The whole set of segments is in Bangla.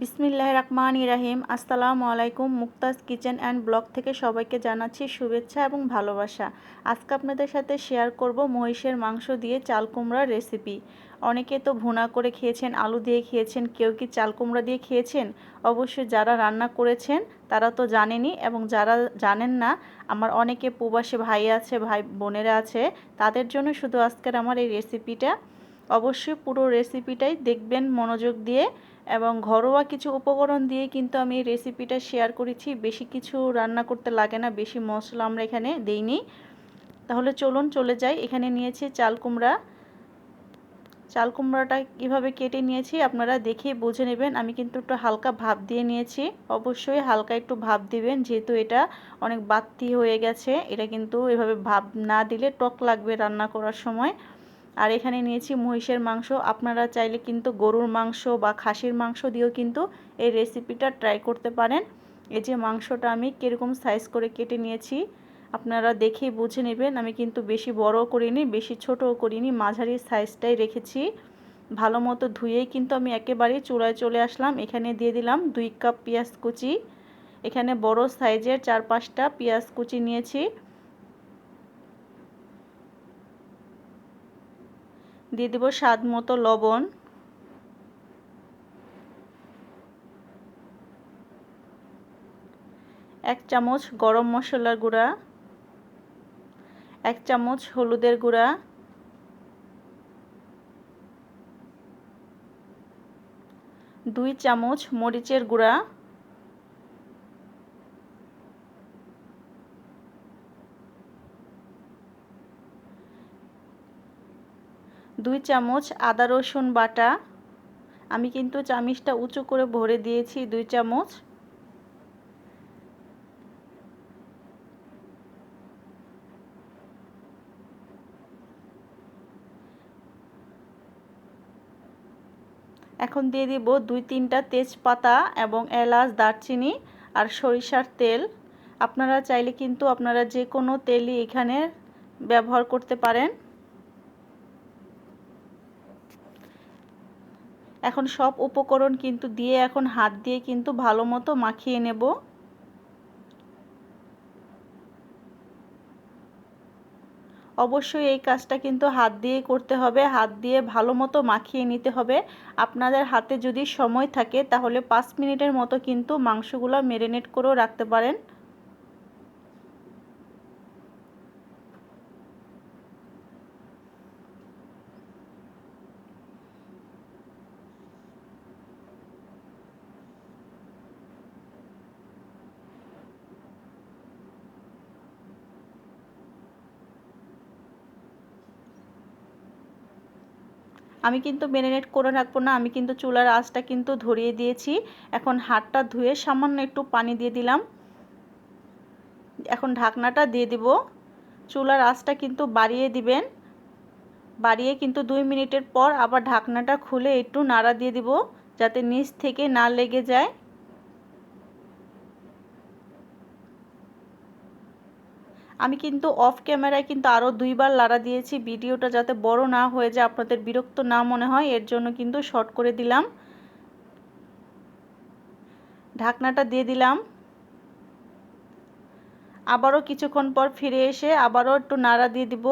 বিসমিল্লাহ রহমান ইরাহিম আসসালামু আলাইকুম মুক্তাজ কিচেন অ্যান্ড ব্লগ থেকে সবাইকে জানাচ্ছি শুভেচ্ছা এবং ভালোবাসা। আজকে আপনাদের সাথে শেয়ার করব মহিষের মাংস দিয়ে চাল কুমড়ার রেসিপি। অনেকে তো ভুনা করে খেয়েছেন, আলু দিয়ে খেয়েছেন, কেউ কি চাল কুমড়া দিয়ে খেয়েছেন? অবশ্যই যারা রান্না করেছেন, তারা তো জানেনই এবং যারা জানেন না, আমার অনেকে প্রবাসী ভাই আছে, ভাই বোনেরা আছে, তাদের জন্য শুধু আজকের আমার এই রেসিপিটা। অবশ্যই পুরো রেসিপিটাই দেখবেন, মনোযোগ দিয়ে এবং ঘরোয়া কিছু উপকরণ দিয়ে কিন্তু আমি রেসিপিটা শেয়ার করেছি। বেশি কিছু রান্না করতে লাগে না, বেশি মশলা আমরা এখানে দেইনি। তাহলে চলুন চলে যাই। এখানে নিয়েছি চাল কুমড়া। চাল কুমড়াটা কীভাবে কেটে নিয়েছি আপনারা দেখে বুঝে নেবেন। আমি কিন্তু একটু হালকা ভাব দিয়ে নিয়েছি। অবশ্যই হালকা একটু ভাব দিবেন, যেহেতু এটা অনেক বাত্তি হয়ে গেছে। এটা কিন্তু এভাবে ভাব না দিলে টক লাগবে রান্না করার সময়। আর এখানে নিয়েছি মহিষের মাংস। আপনারা চাইলে কিন্তু গরুর মাংস বা খাসির মাংস দিয়েও কিন্তু এই রেসিপিটা ট্রাই করতে পারেন। এই যে মাংসটা আমি কীরকম সাইজ করে কেটে নিয়েছি, আপনারা দেখেই বুঝে নেবেন। আমি কিন্তু বেশি বড়ও করিনি, বেশি ছোটও করিনি, মাঝারি সাইজটাই রেখেছি। ভালো মতো ধুয়েই কিন্তু আমি একেবারেই চূড়ায় চলে আসলাম। এখানে দিয়ে দিলাম দুই কাপ পেঁয়াজ কুচি। এখানে বড় সাইজের চার পাঁচটা পেঁয়াজ কুচি নিয়েছি। দিয়ে দিব স্বাদ মতো লবণ। এক চামচ গরম মশলার গুঁড়া। এক চামচ হলুদের গুঁড়া। দুই চামচ মরিচের গুঁড়া। দুই চামচ আদা রসুন বাটা। আমি কিন্তু চামিচটা উঁচু করে ভরে দিয়েছি দুই চামচ। এখন দিয়ে দিব দুই তিনটা তেজপাতা এবং এলাচ, দারচিনি আর সরিষার তেল। আপনারা চাইলে কিন্তু আপনারা যে কোনো তেলই এখানে ব্যবহার করতে পারেন। এখন সব উপকরণ কিন্তু দিয়ে এখন হাত দিয়ে কিন্তু ভালো মতো মাখিয়ে নেব। অবশ্যই এই কাজটা কিন্তু হাত দিয়ে করতে হবে, হাত দিয়ে ভালো মতো মাখিয়ে নিতে হবে। আপনাদের হাতে যদি সময় থাকে তাহলে পাঁচ মিনিটের মতো কিন্তু মাংসগুলো মেরিনেট করেও রাখতে পারেন। আমি কিন্তু ম্যারিনেট করে রাখব না। আমি কিন্তু চুলার আঁচটা কিন্তু ধরিয়ে দিয়েছি। এখন হাতটা ধুয়ে সামান্য একটু পানি দিয়ে দিলাম। এখন ঢাকনাটা দিয়ে দিব। চুলার আঁচটা কিন্তু বাড়িয়ে দিবেন। বাড়িয়ে কিন্তু দুই মিনিটের পর আবার ঢাকনাটা খুলে একটু নাড়া দিয়ে দিব, যাতে নিচ থেকে না লেগে যায়। আমি কিন্তু অফ ক্যামেরায় কিন্তু আরও দুইবার লাড়া দিয়েছি। ভিডিওটা যাতে বড় না হয়ে যায়, আপনাদের বিরক্ত না মনে হয়, এর জন্য কিন্তু শর্ট করে দিলাম। ঢাকনাটা দিয়ে দিলাম। আবারও কিছুক্ষণ পর ফিরে এসে আবারও একটু নাড়া দিয়ে দিব।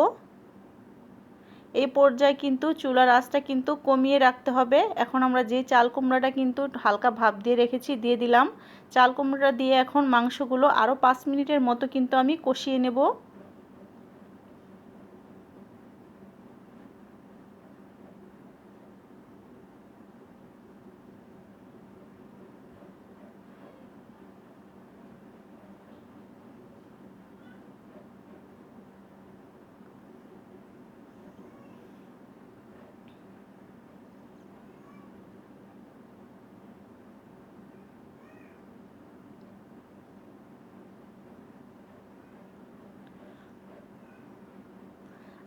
এই পর্যায়ে কিন্তু চুলার আঁচটা কিন্তু কমিয়ে রাখতে হবে। এখন আমরা যে চাল কুমড়াটা কিন্তু হালকা ভাব দিয়ে রেখেছি, দিয়ে দিলাম। চাল কুমড়োটা দিয়ে এখন মাংসগুলো আরও পাঁচ মিনিটের মতো কিন্তু আমি কষিয়ে নেব।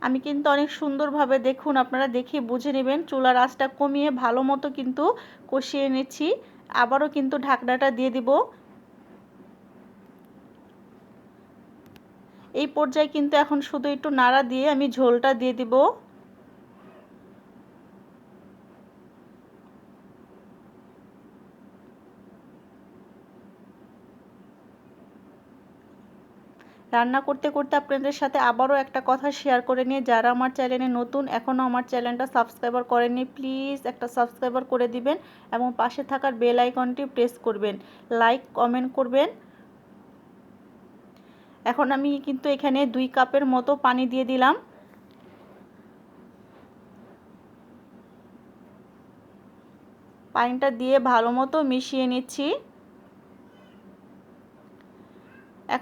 আমি কিন্তু অনেক সুন্দরভাবে দেখুন, আপনারা দেখে বুঝে নেবেন। চুলার আঁচটা কমিয়ে ভালো মতো কিন্তু কষিয়ে নিচ্ছি। আবারও কিন্তু ঢাকনাটা দিয়ে দিব। এই পর্যায়ে কিন্তু এখন শুধু একটু নাড়া দিয়ে আমি ঝোলটা দিয়ে দিব। রান্না করতে করতে আপনাদের সাথে আবারও একটা কথা শেয়ার করে নিয়ে, যারা আমার চ্যানেলে নতুন এখনও আমার চ্যানেলটা সাবস্ক্রাইবার করেননি প্লিজ একটা সাবস্ক্রাইবার করে দিবেন এবং পাশে থাকার বেল আইকনটি প্রেস করবেন। লাইক কমেন্ট করবেন। এখন আমি কিন্তু এখানে দুই কাপের মতো পানি দিয়ে দিলাম। পানিটা দিয়ে ভালো মতো মিশিয়ে নিচ্ছি।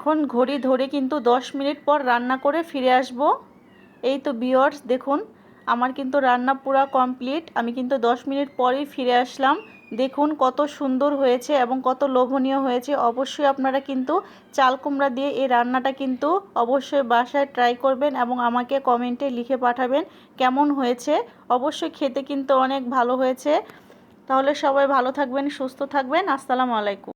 এখন ঘড়ি ধরে কিন্তু 10 মিনিট পর রান্না করে ফিরে আসব। এই তো বিয়ার্স, দেখুন, আমার কিন্তু রান্না পুরো কমপ্লিট। আমি কিন্তু 10 মিনিট পরেই ফিরে আসলাম। দেখুন কত সুন্দর হয়েছে এবং কত লোভনীয় হয়েছে। অবশ্যই আপনারা কিন্তু চাল কুমড়া দিয়ে এই রান্নাটা কিন্তু অবশ্যই বাসায় ট্রাই করবেন এবং আমাকে কমেন্টে লিখে পাঠাবেন কেমন হয়েছে। অবশ্যই খেতে কিন্তু অনেক ভালো হয়েছে। তাহলে সবাই ভালো থাকবেন, সুস্থ থাকবেন। আসসালামু আলাইকুম।